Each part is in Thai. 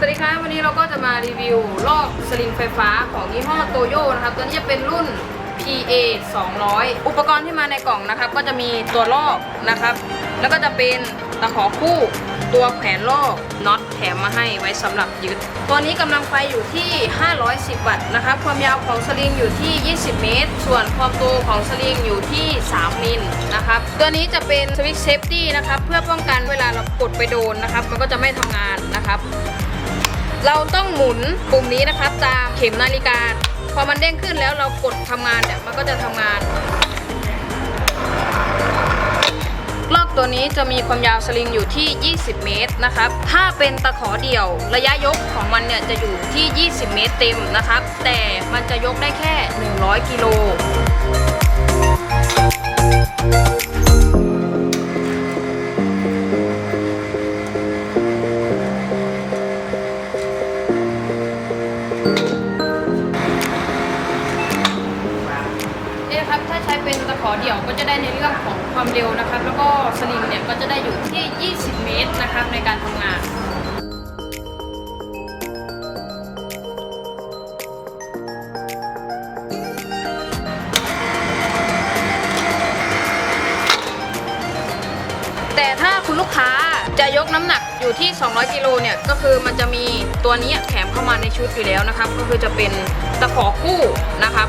สวัสดีครับวันนี้เราก็จะมารีวิวลอกสลิงไฟฟ้าของยี่ห้อโตโยนะครับ ตัวนี้จะเป็นรุ่น PA 200 อุปกรณ์ที่มาในกล่องนะครับ ก็จะมีตัวลอกนะครับ แล้วก็จะเป็นตะขอคู่ตัวแขวนลอกน็อตแถมมาให้ไว้สำหรับยึด ตัวนี้กำลังไฟอยู่ที่ 510 วัตต์นะครับ ความยาวของสลิงอยู่ที่ 20 เมตร ส่วนความโตของสลิงอยู่ที่ 3 มิลนะครับ ตัวนี้จะเป็นสวิตช์เซฟตี้นะครับ เพื่อป้องกันเวลาเรากดไปโดนนะครับ มันก็จะไม่ทำงานนะครับ เราต้องหมุนปุ่มนี้นะครับตามเข็มนาฬิกา พอมันเด้งขึ้นแล้วเรากดทำงานเนี่ยมันก็จะทำงานลอกตัวนี้จะมีความยาวสลิงอยู่ที่ 20 เมตรนะครับ ถ้าเป็นตะขอเดี่ยว ระยะยกของมันเนี่ยจะอยู่ที่ 20 เมตรเต็มนะครับ แต่มันจะยกได้แค่ 100 กิโล เนี่นะครับถ้าใช้เป็นตะขอเดี่ยวก็จะได้ในเรื่องของความเร็วนะครับ แล้วก็สลิงเนี่ยก็จะได้อยู่ที่ 20 เมตรนะครับในการทำงานแต่ถ้าคุณลูกค้าจะยกน้ำหนักอยู่ที่ 200 กิโลเนี่ย ก็คือมันจะมีตัวนี้แถมเข้ามาในชุดอยู่แล้วนะครับ ก็คือจะเป็นตะขอคู่นะครับ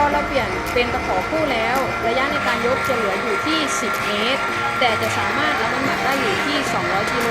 อเราเปลี่ยนเป็นตะขอคู่แล้ว ระยะในการยกจะเหลืออยู่ที่ 10 เมตร แต่จะสามารถรับน้ำหนักได้อยู่ที่ 200 กิโล